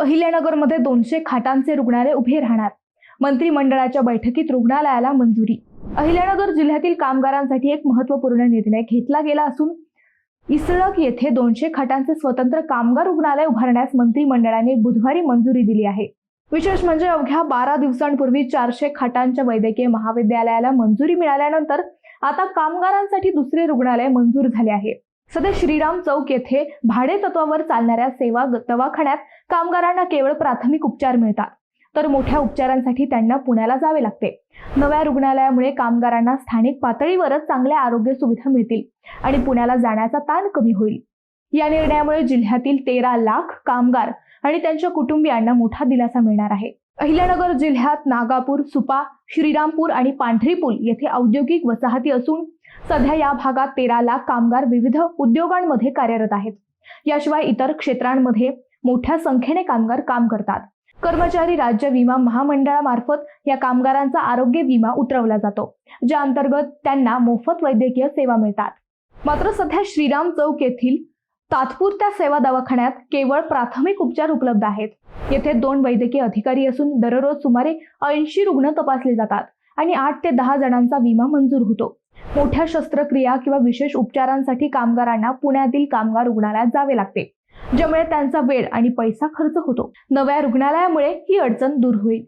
अहिल्यानगरमध्ये दोनशे खाटांचे रुग्णालय उभे राहणार. मंत्रिमंडळाच्या बैठकीत रुग्णालयाला मंजुरी. अहिल्यानगर जिल्ह्यातील कामगारांसाठी एक महत्त्वपूर्ण निर्णय घेतला गेला असून इसळक येथे दोनशे खाटांचे स्वतंत्र कामगार रुग्णालय उभारण्यास मंत्रिमंडळाने बुधवारी मंजुरी दिली आहे. विशेष म्हणजे अवघ्या बारा दिवसांपूर्वी चारशे खाटांच्या वैद्यकीय महाविद्यालयाला मंजुरी मिळाल्यानंतर आता कामगारांसाठी दुसरे रुग्णालय मंजूर झाले आहे. सध्या श्रीराम चौक येथे भाडे तत्वावर चालणाऱ्या सेवा दवाखान्यात कामगारांना केवळ प्राथमिक उपचार मिळतात. तर मोठ्या उपचारांसाठी त्यांना पुण्याला जावे लागते. नव्या रुग्णालयामुळे कामगारांना स्थानिक पातळीवरच चांगल्या आरोग्य सुविधा मिळतील आणि पुण्याला जाण्याचा ताण कमी होईल. या निर्णयामुळे जिल्ह्यातील तेरा लाख कामगार आणि त्यांच्या कुटुंबियांना मोठा दिलासा मिळणार आहे. अहिल्यानगर जिल्ह्यात नागापूर सुपा श्रीरामपूर आणि पांढरीपूल येथे औद्योगिक वसाहती असून सध्या या भागात तेरा लाख कामगार विविध उद्योगांमध्ये कार्यरत आहेत. याशिवाय इतर क्षेत्रांमध्ये मोठ्या संख्येने कामगार काम करतात. कर्मचारी राज्य विमा महामंडळामार्फत या कामगारांचा आरोग्य विमा उतरवला जातो ज्या अंतर्गत त्यांना मोफत वैद्यकीय सेवा मिळतात. मात्र सध्या श्रीराम चौक येथील तात्पुरत्या सेवा दवाखान्यात केवळ प्राथमिक उपचार उपलब्ध आहेत. येथे दोन वैद्यकीय अधिकारी असून दररोज सुमारे ऐंशी रुग्ण तपासले जातात आणि आठ ते दहा जणांचा विमा मंजूर होतो. मोठ्या शस्त्रक्रिया किंवा विशेष उपचारांसाठी कामगारांना पुण्यातील कामगार रुग्णालयात जावे लागते ज्यामुळे त्यांचा वेळ आणि पैसा खर्च होतो. नव्या रुग्णालयामुळे ही अडचण दूर होईल.